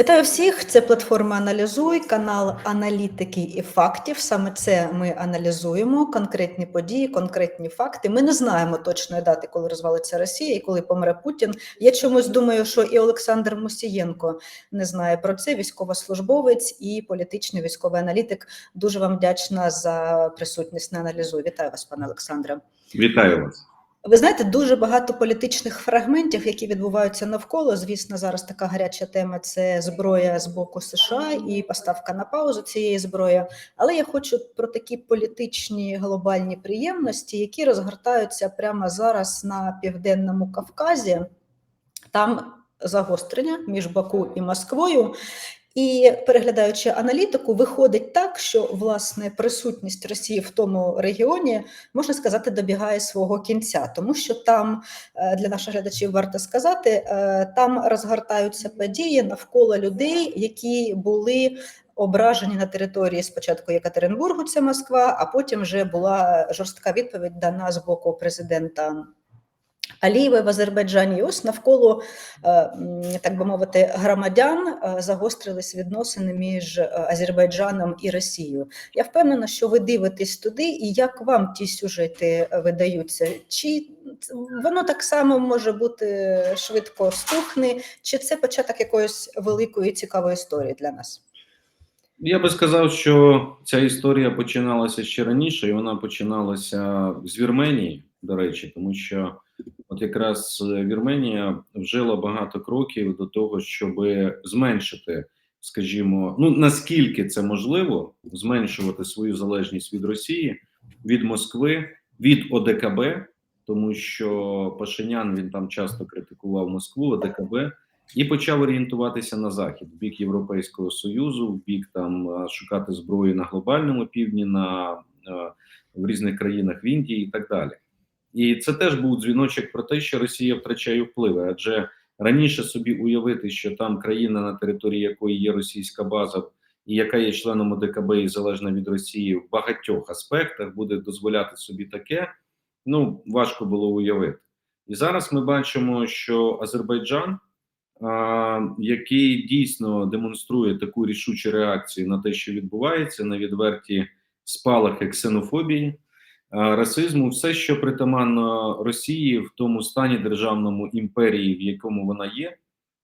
Вітаю всіх! Це платформа Аналізуй, канал аналітики і фактів. Саме це ми аналізуємо конкретні події, конкретні факти. Ми не знаємо точної дати, коли розвалиться Росія і коли помре Путін. Я чомусь думаю, що і Олександр Мусієнко не знає про це. Військовослужбовець і політичний військовий аналітик. Дуже вам вдячна за присутність на аналізуй. Вітаю вас, пане Олександре. Вітаю вас. Ви знаєте, дуже багато політичних фрагментів, які відбуваються навколо. Звісно, зараз така гаряча тема це зброя з боку США і поставка на паузу цієї зброї. Але я хочу про такі політичні глобальні приємності, які розгортаються прямо зараз на південному Кавказі. Там загострення між Баку і Москвою. І переглядаючи аналітику, виходить так, що власне присутність Росії в тому регіоні можна сказати добігає свого кінця, тому що там е, для наших глядачів варто сказати, е, там розгортаються події навколо людей, які були. Ображені на території спочатку Єкатеринбургу, це Москва, а потім вже була жорстка відповідь дана з боку президента Алієва в Азербайджані. І ось навколо, так би мовити, громадян загострились відносини між Азербайджаном і Росією. Я впевнена, що ви дивитесь туди, і як вам ті сюжети видаються? Чи воно так само може бути швидко стухне, чи це початок якоїсь великої цікавої історії для нас? Я би сказав, що ця історія починалася ще раніше, і вона починалася з Вірменії, до речі, тому що от якраз Вірменія вжила багато кроків до того, щоб зменшити, скажімо, ну наскільки це можливо, зменшувати свою залежність від Росії, від Москви, від ОДКБ, тому що Пашинян він там часто критикував Москву, ОДКБ. І почав орієнтуватися на захід в бік Європейського союзу, в бік там шукати зброї на глобальному півдні, на в різних країнах в Індії і так далі. І це теж був дзвіночок про те, що Росія втрачає впливи, адже раніше собі уявити, що там країна, на території якої є російська база, і яка є членом ОДКБ і залежна від Росії в багатьох аспектах, буде дозволяти собі таке. Ну важко було уявити. І зараз ми бачимо, що Азербайджан який дійсно демонструє таку рішучу реакцію на те, що відбувається, на відверті спалахи ксенофобії, расизму, все, що притаманно Росії в тому стані державному імперії, в якому вона є,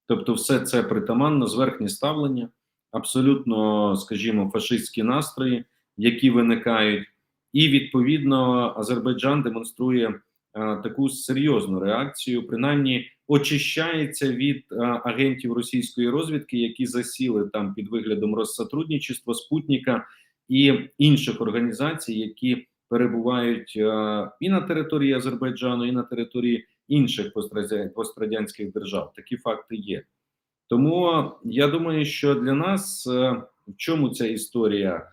тобто, все це притаманно зверхнє ставлення, абсолютно, скажімо, фашистські настрої, які виникають, і відповідно Азербайджан демонструє таку серйозну реакцію, принаймні очищається від а, агентів російської розвідки, які засіли там під виглядом розсотрудничества, спутника і інших організацій, які перебувають і на території Азербайджану, і на території інших пострадянських держав. Такі факти є. Тому я думаю, що для нас в чому ця історія,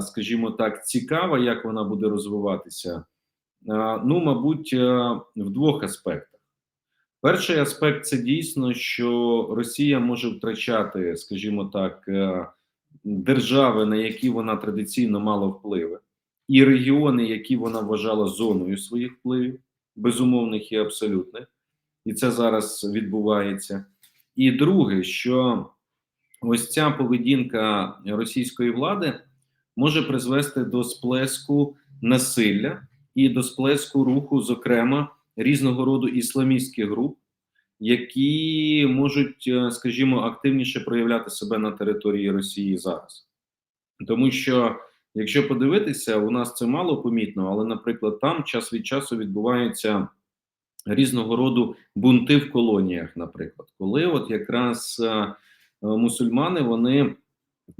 скажімо так, цікава, як вона буде розвиватися. Ну, мабуть, в двох аспектах. Перший аспект це дійсно, що Росія може втрачати, скажімо так, держави, на які вона традиційно мала впливи, і регіони, які вона вважала зоною своїх впливів, безумовних і абсолютних, і це зараз відбувається. І друге, що ось ця поведінка російської влади може призвести до сплеску насилля і до сплеску руху, зокрема різного роду ісламістських груп, які можуть, е, скажімо, активніше проявляти себе на території Росії зараз. Тому що, якщо подивитися, у нас це мало помітно, але, наприклад, там час від часу відбуваються різного роду бунти в колоніях, наприклад, коли от якраз е, мусульмани вони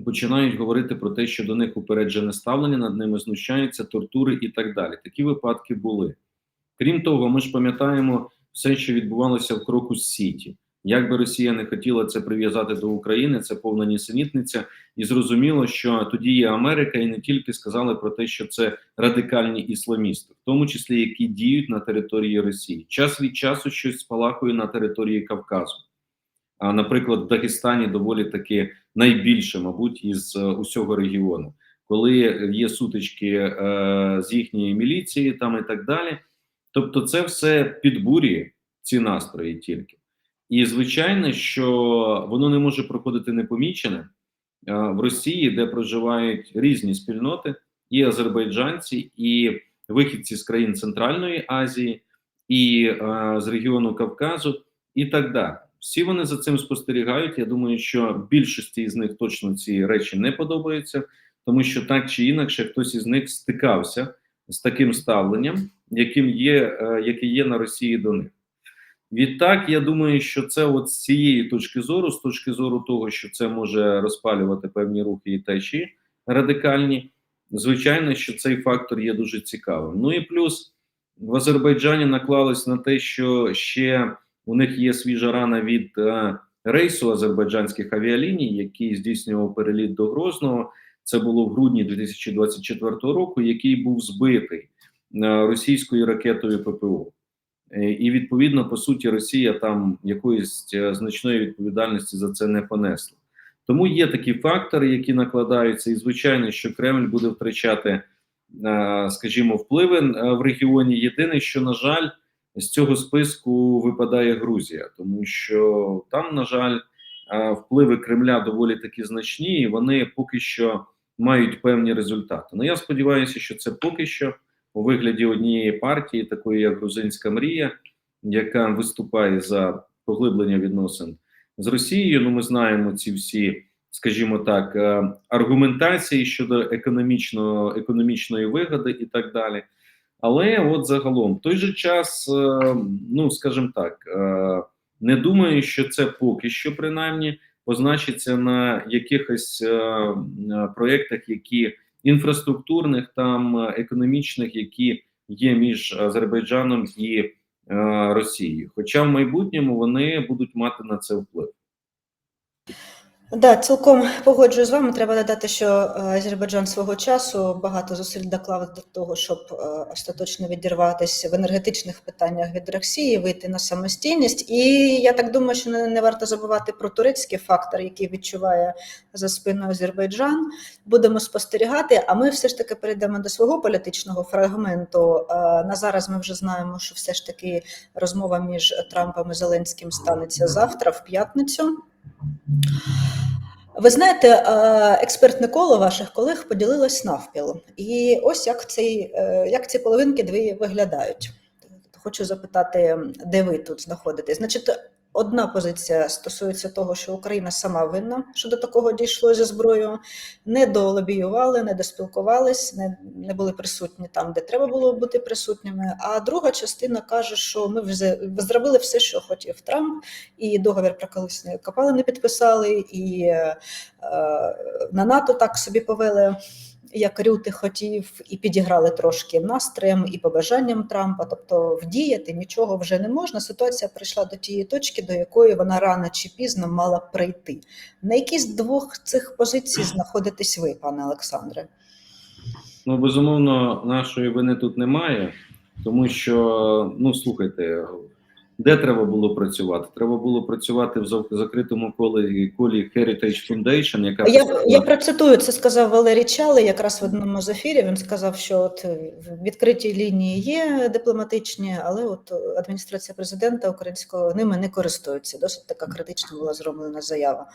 починають говорити про те, що до них упереджене ставлення, над ними знущаються, тортури і так далі. Такі випадки були. Крім того, ми ж пам'ятаємо все, що відбувалося в Крокус Сіті. Як би Росія не хотіла це прив'язати до України, це повна нісенітниця, і зрозуміло, що тоді є Америка, і не тільки сказали про те, що це радикальні ісламісти, в тому числі які діють на території Росії. Час від часу щось спалахує на території Кавказу. А, наприклад, в Дагестані доволі таки найбільше, мабуть, із е, усього регіону, коли є сутички е, з їхньої міліції, там і так далі. Тобто, це все підбурює ці настрої тільки. І звичайно, що воно не може проходити непомічене е, в Росії, де проживають різні спільноти, і азербайджанці, і вихідці з країн Центральної Азії, і е, з регіону Кавказу, і так далі. Всі вони за цим спостерігають. Я думаю, що більшості з них точно ці речі не подобаються, тому що так чи інакше хтось із них стикався з таким ставленням, яким є, е, яке є на Росії до них. Відтак, я думаю, що це от з цієї точки зору, з точки зору того, що це може розпалювати певні рухи і течії радикальні, звичайно, що цей фактор є дуже цікавим. Ну і плюс в Азербайджані наклалось на те, що ще у них є свіжа рана від е, рейсу азербайджанських авіаліній, який здійснював переліт до Грозного. Це було в грудні 2024 року, який був збитий е, російською ракетою ППО. Е, І відповідно, по суті, Росія там якоїсь е, значної відповідальності за це не понесла. Тому є такі фактори, які накладаються, і звичайно, що Кремль буде втрачати, е, скажімо, впливи в регіоні. Єдине, що на жаль, з цього списку випадає Грузія, тому що там, на жаль, впливи Кремля доволі таки значні, і вони поки що мають певні результати. Ну я сподіваюся, що це поки що у вигляді однієї партії, такої як Грузинська мрія, яка виступає за поглиблення відносин з Росією. Ну, ми знаємо ці всі, скажімо так, е, аргументації щодо економічного економічної вигоди і так далі. Але от загалом, в той же час, е, ну скажімо так, е, не думаю, що це поки що принаймні позначиться на якихось проєктах, які інфраструктурних, там е, економічних, які є між Азербайджаном і е, Росією. Хоча в майбутньому вони будуть мати на це вплив. Да, цілком погоджую з вами. Треба додати, що е, Азербайджан свого часу багато зусиль доклав до того, щоб е, остаточно відірватися в енергетичних питаннях від Росії, вийти на самостійність. І я так думаю, що не, варто забувати про турецький фактор, який відчуває за спиною Азербайджан. Будемо спостерігати. А ми все ж таки перейдемо до свого політичного фрагменту. Е, На зараз ми вже знаємо, що все ж таки розмова між Трампом і Зеленським станеться завтра, в п'ятницю. Ви знаєте, е, експертне коло ваших колег поділилось навпіл. І ось як, цей, е, як ці половинки дві виглядають. Хочу запитати, де ви тут знаходитесь? Значить, одна позиція стосується того, що Україна сама винна, що до такого дійшло зі зброєю. Не долобіювали, не доспілкувались, не, не були присутні там, де треба було бути присутніми. А друга частина каже, що ми вже зробили все, що хотів Трамп, і договір про колисні копали не підписали, і е, на НАТО так собі повели. Як Рюти хотів, і підіграли трошки настроєм і побажанням Трампа. Тобто вдіяти нічого вже не можна. Ситуація прийшла до тієї точки, до якої вона рано чи пізно мала прийти. На якійсь з двох цих позицій знаходитесь ви, пане Олександре? Ну, безумовно, нашої вини тут немає, тому що, ну слухайте, де треба було працювати? Треба було працювати в зак- закритому колі колі Heritage Foundation, яка Я, я процитую, це сказав Валерій Чалий якраз в одному з ефірів. Він сказав, що от е, відкриті лінії є дипломатичні, але от адміністрація президента українського ними не користується. Досить така критична була зроблена заява.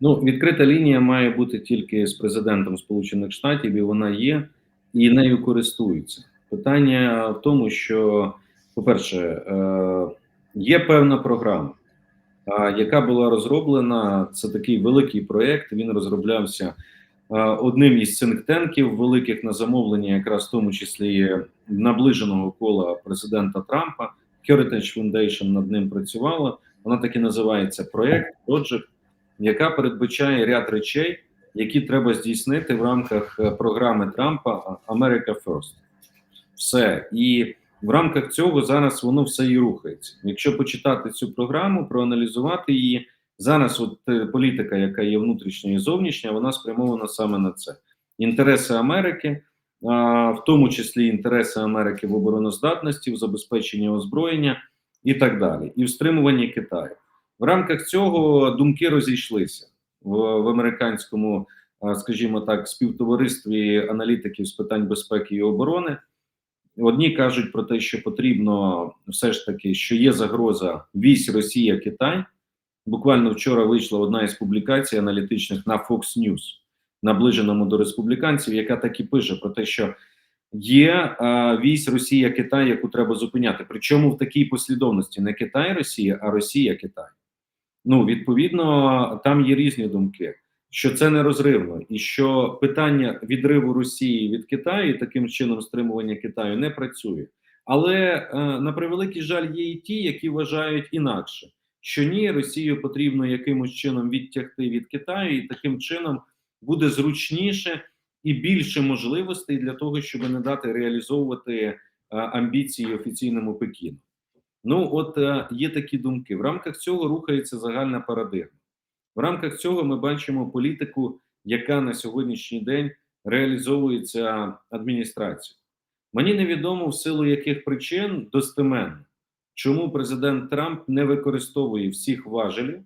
Ну, відкрита лінія має бути тільки з президентом Сполучених Штатів, і вона є, і нею користуються. Питання в тому, що, по-перше, е, є певна програма, яка була розроблена. Це такий великий проєкт. Він розроблявся е, одним із цинктенків великих на замовлення, якраз в тому числі наближеного кола президента Трампа. Heritage Foundation над ним працювала. Вона так і називається проєкт Project яка передбачає ряд речей, які треба здійснити в рамках е, програми Трампа Америка First. Все. І в рамках цього зараз воно все і рухається. Якщо почитати цю програму, проаналізувати її, зараз от е, політика, яка є внутрішня і зовнішня, вона спрямована саме на це. Інтереси Америки, в тому числі інтереси Америки в обороноздатності, в забезпеченні озброєння і так далі, і в стримуванні Китаю. В рамках цього думки розійшлися в, в американському, скажімо так, співтоваристві аналітиків з питань безпеки і оборони. Одні кажуть про те, що потрібно все ж таки, що є загроза вісь Росія Китай. Буквально вчора вийшла одна із публікацій аналітичних на Fox News, наближеному до республіканців, яка так і пише про те, що є е, вісь Росія Китай, яку треба зупиняти. Причому в такій послідовності не Китай, Росія, а Росія Китай. Ну відповідно, там є різні думки, що це нерозривно, і що питання відриву Росії від Китаю таким чином стримування Китаю не працює. Але е, на превеликий жаль, є і ті, які вважають інакше, що ні, Росію потрібно якимось чином відтягти від Китаю, і таким чином буде зручніше і більше можливостей для того, щоб не дати реалізовувати е, амбіції офіційному Пекіну. Ну, от е, є такі думки. В рамках цього рухається загальна парадигма. В рамках цього ми бачимо політику, яка на сьогоднішній день реалізовується адміністрацією. Мені невідомо в силу яких причин достеменно, чому президент Трамп не використовує всіх важелів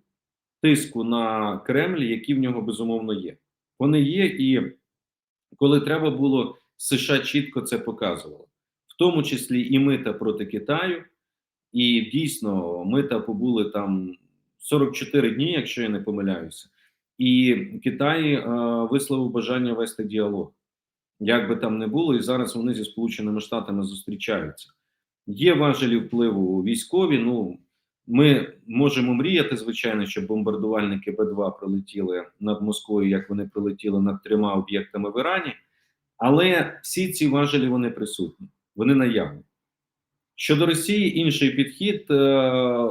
тиску на Кремль, які в нього безумовно є. Вони є, і коли треба було, США чітко це показувало, в тому числі і мита проти Китаю. І дійсно, мита побули там 44 дні, якщо я не помиляюся, і Китай е, висловив бажання вести діалог. Як би там не було, і зараз вони зі Сполученими Штатами зустрічаються. Є важелі впливу військові. Ну ми можемо мріяти, звичайно, щоб бомбардувальники Б-2 прилетіли над Москвою, як вони прилетіли над трьома об'єктами в Ірані. Але всі ці важелі вони присутні, вони наявні. Щодо Росії, інший підхід. Е,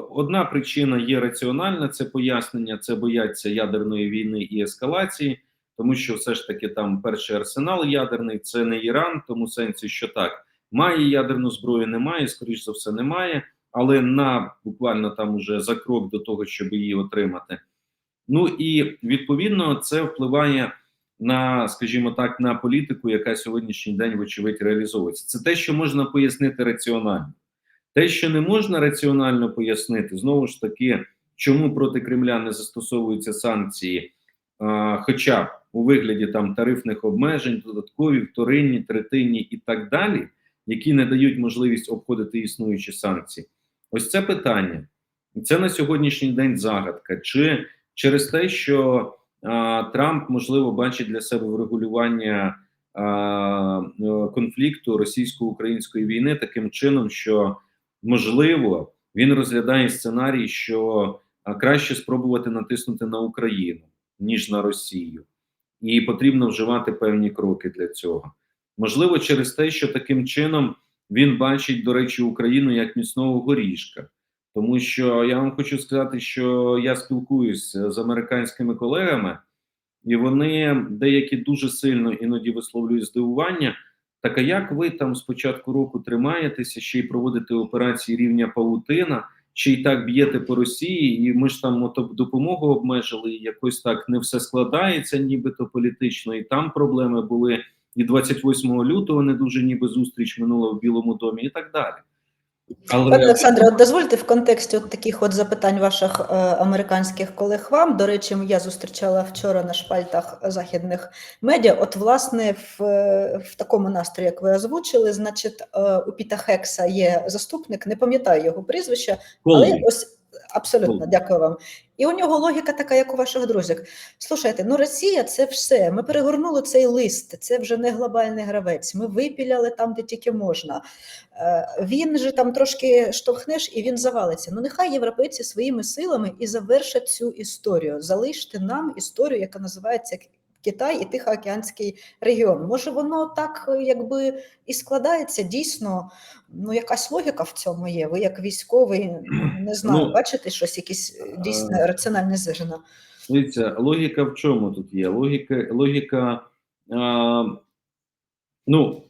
Одна причина є раціональна: це пояснення, це бояться ядерної війни і ескалації, тому що все ж таки там перший арсенал ядерний, це не Іран, тому сенсі, що так має ядерну зброю, немає, скоріш за все, немає, але на буквально там уже за крок до того, щоб її отримати. Ну і відповідно це впливає на, скажімо так, на політику, яка сьогоднішній день, вочевидь, реалізовується. Це те, що можна пояснити раціонально. Те, що не можна раціонально пояснити, знову ж таки, чому проти Кремля не застосовуються санкції, а, хоча б у вигляді там тарифних обмежень, додаткові, вторинні, третинні і так далі, які не дають можливість обходити існуючі санкції. Ось це питання. Це на сьогоднішній день загадка. Чи через те, що Трамп можливо бачить для себе врегулювання конфлікту російсько-української війни таким чином, що можливо він розглядає сценарій, що краще спробувати натиснути на Україну ніж на Росію, і потрібно вживати певні кроки для цього. Можливо, через те, що таким чином він бачить, до речі, Україну як міцного горішка. Тому що я вам хочу сказати, що я спілкуюся з американськими колегами, і вони деякі дуже сильно іноді висловлюють здивування. Так а як ви там з початку року тримаєтеся, ще й проводите операції рівня паутина, ще й так б'єте по Росії, і ми ж там ото допомогу обмежили, і якось так не все складається, нібито політично, і там проблеми були. І 28 лютого не дуже ніби зустріч минула в Білому домі, і так далі. Пане Олександре, от дозвольте в контексті от таких от запитань ваших е, американських колег вам. До речі, я зустрічала вчора на шпальтах західних медіа. От, власне, в, в такому настрої, як ви озвучили, значить, е, у Піта Хекса є заступник, не пам'ятаю його прізвища, але ось абсолютно дякую вам. І у нього логіка така, як у ваших друзів. Слушайте, ну Росія це все. Ми перегорнули цей лист. Це вже не глобальний гравець. Ми випіляли там, де тільки можна. Е, Він же там трошки штовхнеш і він завалиться. Ну нехай європейці своїми силами і завершать цю історію. Залиште нам історію, яка називається Китай і Тихоокеанський регіон. Може, воно так е, якби і складається дійсно. Ну, якась логіка в цьому є. Ви як військовий, не знаю, Ну, бачите щось, якісь е, дійсно е, раціональне зижено. Дивіться, логіка в чому тут є? Логіка, логіка а, ну,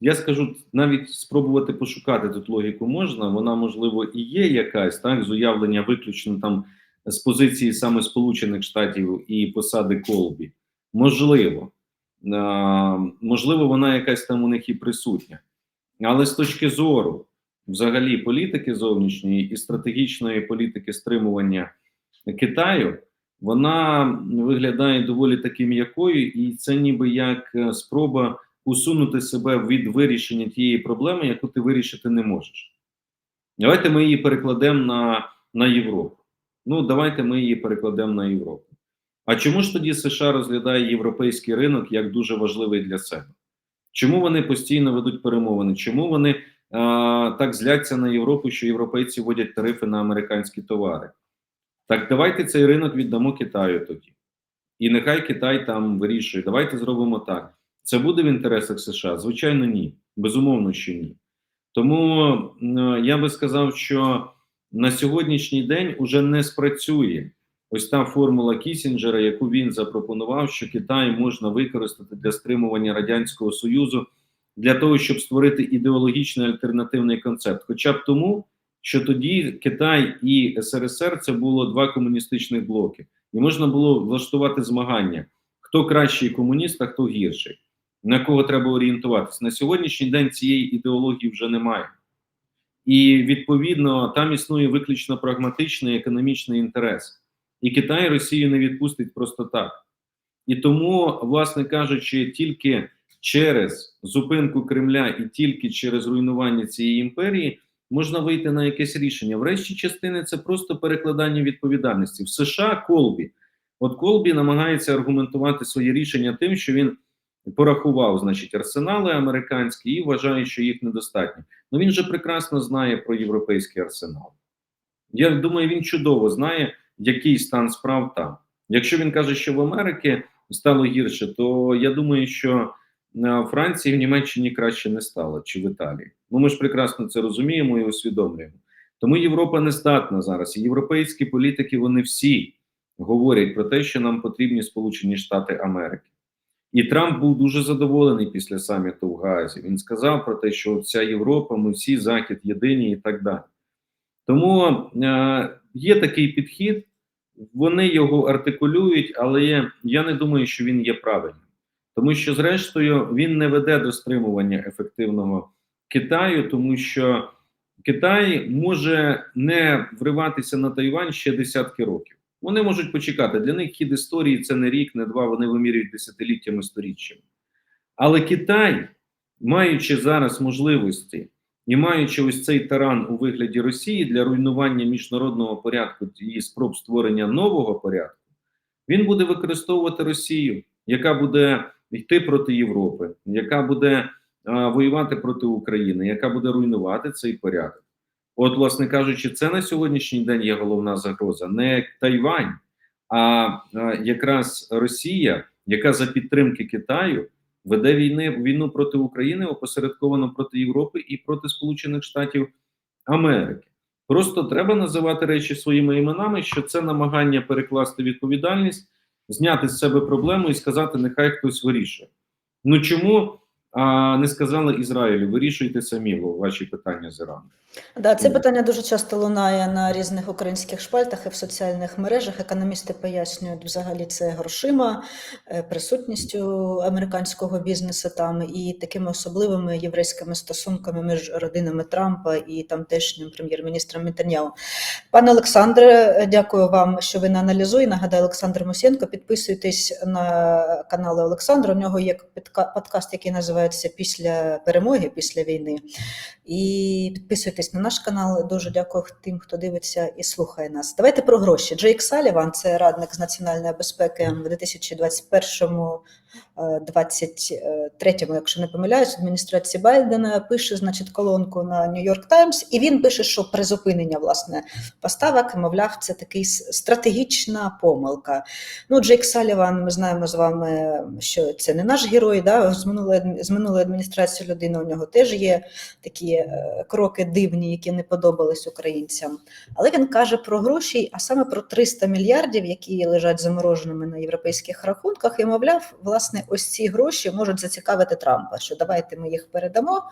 я скажу, навіть спробувати пошукати тут логіку можна, вона, можливо, і є якась, так, з уявлення виключно там з позиції саме Сполучених Штатів і посади Колбі. Можливо. Можливо, вона якась там у них і присутня. Але з точки зору взагалі політики зовнішньої і стратегічної політики стримування Китаю, вона виглядає доволі таки м'якою, і це ніби як е, спроба усунути себе від вирішення тієї проблеми, яку ти вирішити не можеш. Давайте ми її перекладемо на, на Європу. Ну, давайте ми її перекладемо на Європу. А чому ж тоді США розглядає європейський ринок як дуже важливий для себе? Чому вони постійно ведуть перемовини? Чому вони а, так зляться на Європу, що європейці вводять тарифи на американські товари? Так давайте цей ринок віддамо Китаю тоді. І нехай Китай там вирішує. Давайте зробимо так. Це буде в інтересах США? Звичайно, ні. Безумовно, що ні. Тому е, я би сказав, що на сьогоднішній день уже не спрацює ось та формула Кісінджера, яку він запропонував, що Китай можна використати для стримування радянського союзу для того, щоб створити ідеологічний альтернативний концепт. Хоча б тому, що тоді Китай і СРСР це було два комуністичних блоки, і можна було влаштувати змагання: хто кращий комуніст, а хто гірший, на кого треба орієнтуватися. На сьогоднішній день цієї ідеології вже немає. І відповідно там існує виключно прагматичний економічний інтерес. І Китай Росію не відпустить просто так. І тому, власне кажучи, тільки через зупинку Кремля і тільки через руйнування цієї імперії можна вийти на якесь рішення. Врешті частини це просто перекладання відповідальності. В США Колбі. От Колбі намагається аргументувати своє рішення тим, що він порахував, значить, арсенали американські і вважає, що їх недостатньо. Ну він же прекрасно знає про європейський арсенал. Я думаю, він чудово знає, який стан справ там. Якщо він каже, що в Америці стало гірше, то я думаю, що в Франції в Німеччині краще не стало, чи в Італії. Ну ми ж прекрасно це розуміємо і усвідомлюємо. Тому Європа не здатна зараз. Європейські політики вони всі говорять про те, що нам потрібні Сполучені Штати Америки. І Трамп був дуже задоволений після саміту в Гаазі. Він сказав про те, що вся Європа, ми всі захід єдині і так далі. Тому е, є такий підхід, вони його артикулюють, але я не думаю, що він є правильним. Тому що, зрештою, він не веде до стримування ефективного Китаю, тому що Китай може не вриватися на Тайвань ще десятки років. Вони можуть почекати. Для них хід історії це не рік, не два. Вони вимірюють десятиліттями сторіччями. Але Китай, маючи зараз можливості і маючи ось цей таран у вигляді Росії для руйнування міжнародного порядку і спроб створення нового порядку, він буде використовувати Росію, яка буде йти проти Європи, яка буде а, воювати проти України, яка буде руйнувати цей порядок. От, власне кажучи, це на сьогоднішній день є головна загроза, не Тайвань, а, а якраз Росія, яка за підтримки Китаю веде війни війну проти України, опосередковано проти Європи і проти Сполучених Штатів Америки. Просто треба називати речі своїми іменами, що це намагання перекласти відповідальність, зняти з себе проблему і сказати, нехай хтось вирішує. Ну чому а, не сказали Ізраїлю? Вирішуйте самі ваші питання з Іраном. Да, це питання дуже часто лунає на різних українських шпальтах і в соціальних мережах. Економісти пояснюють взагалі це грошима, е, присутністю американського бізнесу там і такими особливими єврейськими стосунками між родинами Трампа і тамтешнім прем'єр-міністром Нетаньяу. Пане Олександре, дякую вам, що ви не аналізує. Нагадаю, Олександр Мусєнко. Підписуйтесь на канали Олександра. У нього є подкаст, який називається Після перемоги, після війни. І підписуйтесь на наш канал. Дуже дякую тим, хто дивиться і слухає нас. Давайте про гроші. Джейк Саліван, це радник з національної безпеки в 2021 23-му, якщо не помиляюсь, адміністрації Байдена пише, значить, колонку на Нью-Йорк Таймс, і він пише, що призупинення власне поставок, мовляв, це такий стратегічна помилка. Ну, Джейк Саліван, ми знаємо з вами, що це не наш герой. Да? З минулої з минулої адміністрації людини у нього теж є такі е, кроки дивні, які не подобались українцям. Але він каже про гроші, а саме про 300 мільярдів, які лежать замороженими на європейських рахунках, і мовляв, власне, ось ці гроші можуть зацікавити Трампа. Що давайте ми їх передамо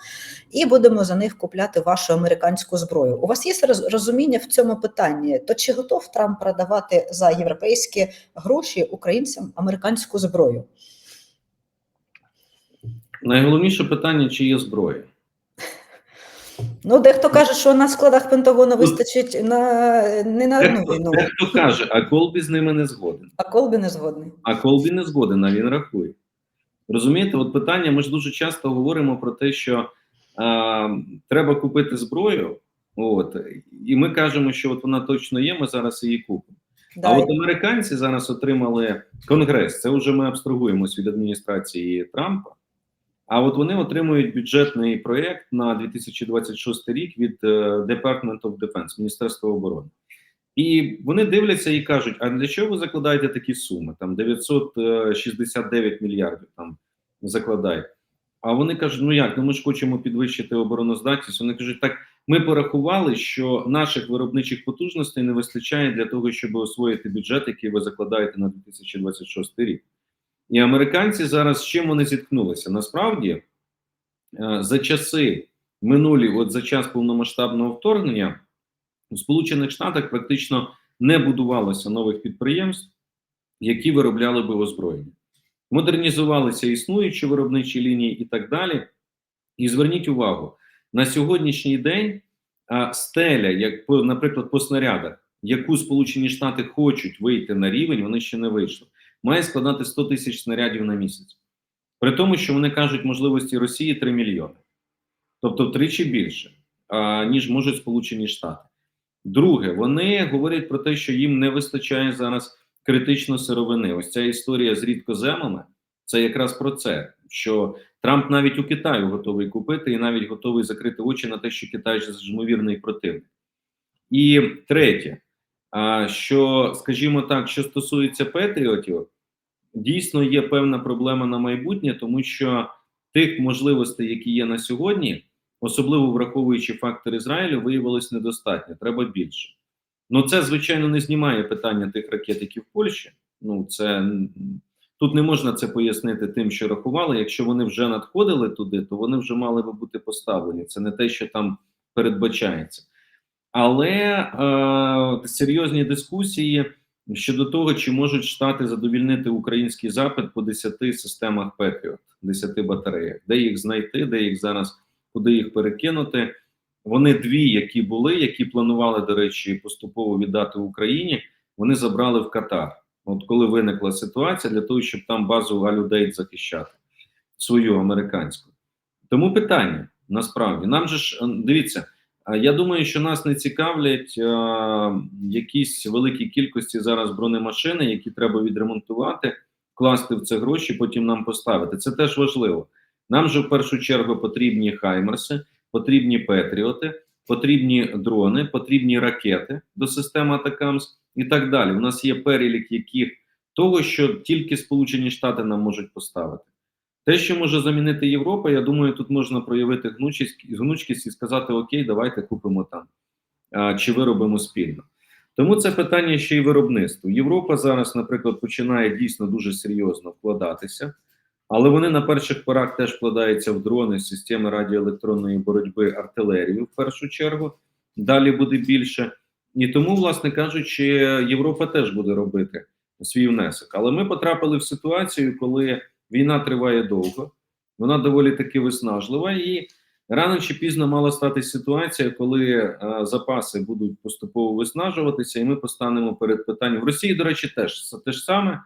і будемо за них купляти вашу американську зброю. У вас є роз- розуміння в цьому питанні? То чи готов Трамп продавати за європейські гроші українцям американську зброю? Найголовніше питання, чи є зброя. Ну, дехто каже, що на складах Пентагону вистачить на не на одну Дехто, війну, дехто каже, а Колбі з ними не згоден. а Колбі не згодний. А Колбі не згоден, а він рахує. Розумієте, от питання, ми ж дуже часто говоримо про те, що а, треба купити зброю, от, і ми кажемо, що от вона точно є, ми зараз її купимо. Да, А от американці зараз отримали конгрес. Це вже ми абстрагуємось від адміністрації Трампа. А от вони отримують бюджетний проєкт на 2026 рік від е, Department of Defense, Міністерства оборони. І вони дивляться і кажуть: а для чого ви закладаєте такі суми? Там 969 мільярдів там закладають. А вони кажуть: ну як, ну ми ж хочемо підвищити обороноздатність. Вони кажуть, так ми порахували, що наших виробничих потужностей не вистачає для того, щоб освоїти бюджет, який ви закладаєте на 2026 рік. І американці зараз з чим вони зіткнулися? Насправді, е, за часи минулі, от за час повномасштабного вторгнення, у Сполучених Штатах практично не будувалося нових підприємств, які виробляли би озброєння. Модернізувалися існуючі виробничі лінії і так далі. І зверніть увагу, на сьогоднішній день стеля, як наприклад, по снарядах, яку Сполучені Штати хочуть вийти на рівень, вони ще не вийшли, має складати 100 тисяч снарядів на місяць. При тому, що вони кажуть, можливості Росії 3 мільйони, тобто втричі більше, ніж можуть Сполучені Штати. Друге, вони говорять про те, що їм не вистачає зараз критично сировини. Ось ця історія з рідкоземами це якраз про це, що Трамп навіть у Китаю готовий купити і навіть готовий закрити очі на те, що Китай ж ймовірний противник. І третє, а, що, скажімо так, що стосується Петріотів, дійсно є певна проблема на майбутнє, тому що тих можливостей, які є на сьогодні, особливо враховуючи фактор Ізраїлю, виявилось недостатньо. Треба більше. Ну це звичайно не знімає питання тих ракет, які в Польщі. Ну це тут не можна це пояснити тим, що рахували. Якщо вони вже надходили туди, то вони вже мали би бути поставлені. Це не те, що там передбачається. Але е, серйозні дискусії щодо того, чи можуть штати задовільнити український запит по 10 системах Петріот, 10 батареях, де їх знайти, де їх зараз, куди їх перекинути. Вони дві, які були, які планували, до речі, поступово віддати Україні, вони забрали в Катар. От коли виникла ситуація для того, щоб там базу Галюдейт захищати свою американську. Тому питання насправді нам же ж е, дивіться. Я думаю, що нас не цікавлять е, якісь великі кількості зараз бронемашини, які треба відремонтувати, вкласти в це гроші, потім нам поставити. Це теж важливо. Нам же в першу чергу потрібні хаймерси, потрібні Петріоти, потрібні дрони, потрібні ракети до системи Атакамс і так далі. У нас є перелік яких того, що тільки Сполучені Штати нам можуть поставити. Те, що може замінити Європа, я думаю, тут можна проявити гнучість, гнучкість і сказати: Окей, давайте купимо там чи виробимо спільно. Тому це питання ще й виробництва. Європа зараз, наприклад, починає дійсно дуже серйозно вкладатися, але вони на перших порах теж вкладаються в дрони, системи радіоелектронної боротьби, артилерію в першу чергу. Далі буде більше. І тому, власне кажучи, Європа теж буде робити свій внесок. Але ми потрапили в ситуацію, коли війна триває довго, вона доволі таки виснажлива, і рано чи пізно мала стати ситуація, коли е, запаси будуть поступово виснажуватися, і ми постанемо перед питанням в Росії. До речі, теж те ж саме.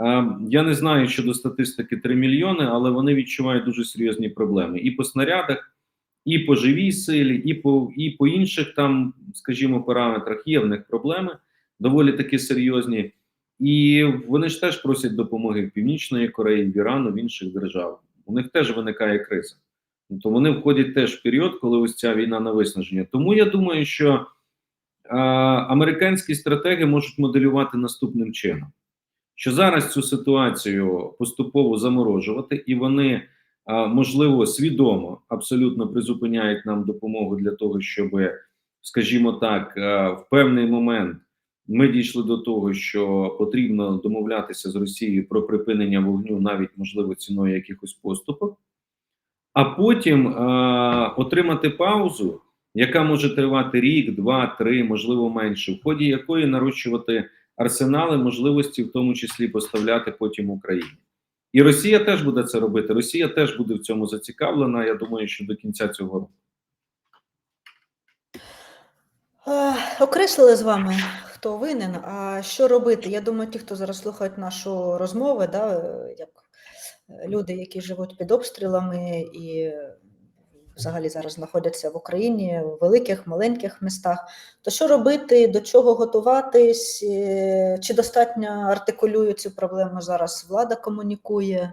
Е, я не знаю щодо статистики 3 мільйони, але вони відчувають дуже серйозні проблеми і по снарядах, і по живій силі, і по і по інших там, скажімо, параметрах є в них проблеми доволі таки серйозні. І вони ж теж просять допомоги в Північної Кореї, в Ірану, в інших держав. У них теж виникає криза. То вони входять теж в період, коли ось ця війна на виснаження. Тому я думаю, що а, американські стратеги можуть моделювати наступним чином: що зараз цю ситуацію поступово заморожувати, і вони а, можливо свідомо абсолютно призупиняють нам допомогу для того, щоб, скажімо так, а, в певний момент. Ми дійшли до того, що потрібно домовлятися з Росією про припинення вогню, навіть можливо ціною якихось поступок, а потім е, отримати паузу, яка може тривати рік, два, три, можливо, менше, в ході якої нарощувати арсенали можливості, в тому числі поставляти потім Україні. І Росія теж буде це робити. Росія теж буде в цьому зацікавлена. Я думаю, що до кінця цього року. Е, Окреслили з вами, хто винен. А що робити? Я думаю, ті, хто зараз слухають нашу розмову, да, як люди, які живуть під обстрілами і взагалі зараз знаходяться в Україні в великих, маленьких містах. То що робити, до чого готуватись? Чи достатньо артикулює цю проблему зараз влада комунікує?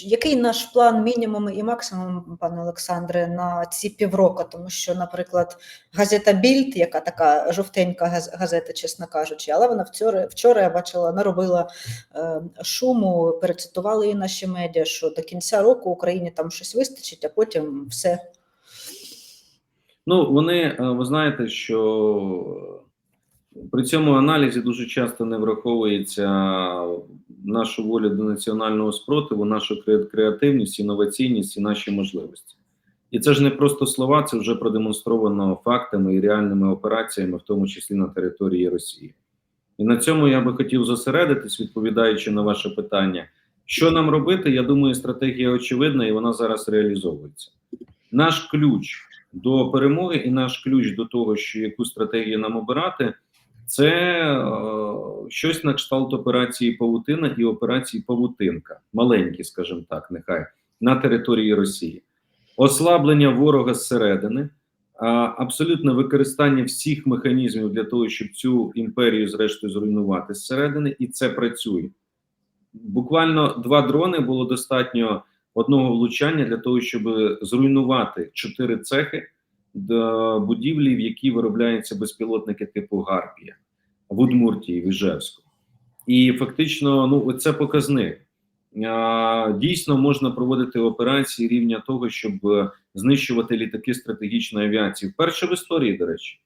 Який наш план мінімум і максимум, пане Олександре, на ці півроку? Тому що, наприклад, газета Більд, яка така жовтенька газета, чесно кажучи, але вона вчора, вчора я бачила, наробила е, шуму, перецитували і наші медіа, що до кінця року Україні там щось вистачить, а потім все. Ну, вони, е, ви знаєте, що при цьому аналізі дуже часто не враховується нашу волю до національного спротиву, нашу креативність, інноваційність і наші можливості. І це ж не просто слова, це вже продемонстровано фактами і реальними операціями, в тому числі на території Росії. І на цьому я би хотів зосередитись, відповідаючи на ваше питання. Що нам робити? Я думаю, стратегія очевидна і вона зараз реалізовується. Наш ключ до перемоги і наш ключ до того, що яку стратегію нам обирати, це е, щось на кшталт операції Павутина і операції Павутинка, маленькі, скажімо так, нехай на території Росії, ослаблення ворога зсередини, абсолютне використання всіх механізмів для того, щоб цю імперію зрештою зруйнувати зсередини, і це працює. Буквально два дрони було достатньо одного влучання для того, щоб зруйнувати чотири цехи будівлі, в якій виробляються безпілотники типу Гарпія в Удмуртії, в Іжевську. І фактично, ну це показник. Дійсно можна проводити операції рівня того, щоб е, знищувати літаки стратегічної авіації. Вперше в історії, до речі,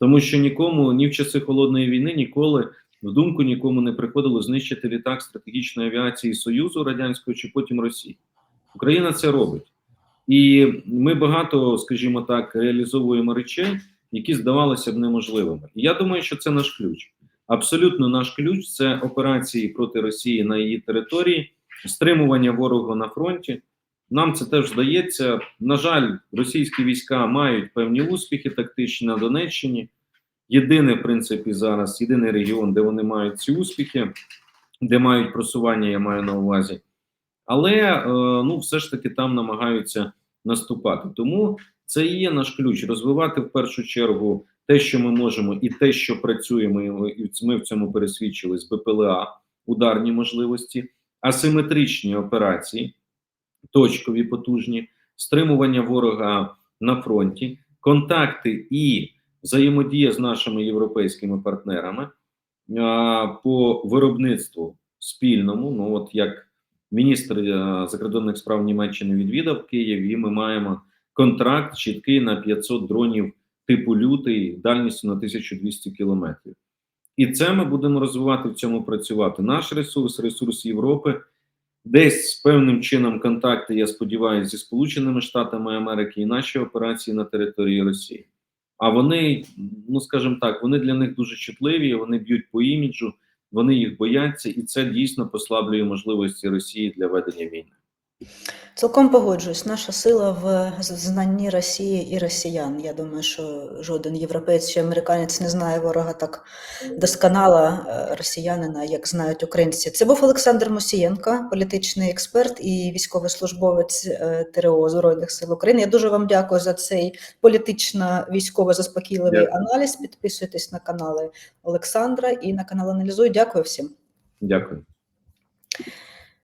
тому що нікому ні в часи холодної війни ніколи в думку нікому не приходило знищити літак стратегічної авіації Союзу радянського чи потім Росії. Україна це робить, і ми багато, скажімо так, реалізовуємо речей, які здавалося б неможливими. І я думаю, що це наш ключ. Абсолютно наш ключ це операції проти Росії на її території, стримування ворога на фронті. Нам це теж здається. На жаль, російські війська мають певні успіхи тактичні на Донеччині. Єдиний, в принципі, зараз єдиний регіон, де вони мають ці успіхи, де мають просування, я маю на увазі. Але е, ну, все ж таки там намагаються наступати. Тому це і є наш ключ розвивати в першу чергу те, що ми можемо, і те, що працюємо, і ми- в цьому пересвідчились БПЛА, ударні можливості, асиметричні операції, точкові потужні, стримування ворога на фронті, контакти і взаємодія з нашими європейськими партнерами по виробництву спільному. Ну, от як міністр закордонних справ Німеччини відвідав Київ, і ми маємо контракт чіткий на 500 дронів типу лютий дальністю на 1200 кілометрів. І це ми будемо розвивати в цьому працювати. Наш ресурс, ресурс Європи, десь певним чином контакти, я сподіваюся, зі Сполученими Штатами Америки і наші операції на території Росії. А вони, ну скажімо так, вони для них дуже чутливі, вони б'ють по іміджу, вони їх бояться, і це дійсно послаблює можливості Росії для ведення війни. Цілком погоджуюсь. Наша сила в знанні Росії і росіян. Я думаю, що жоден європеєць чи американець не знає ворога так досконало е, росіянина, як знають українці. Це був Олександр Мосієнко, політичний експерт і військовий службовець е, ТРО Збройних сил України. Я дуже вам дякую за цей політично військово заспокійливий Дякую. аналіз. Підписуйтесь на канали Олександра і на канал Аналізуй. Дякую всім. Дякую.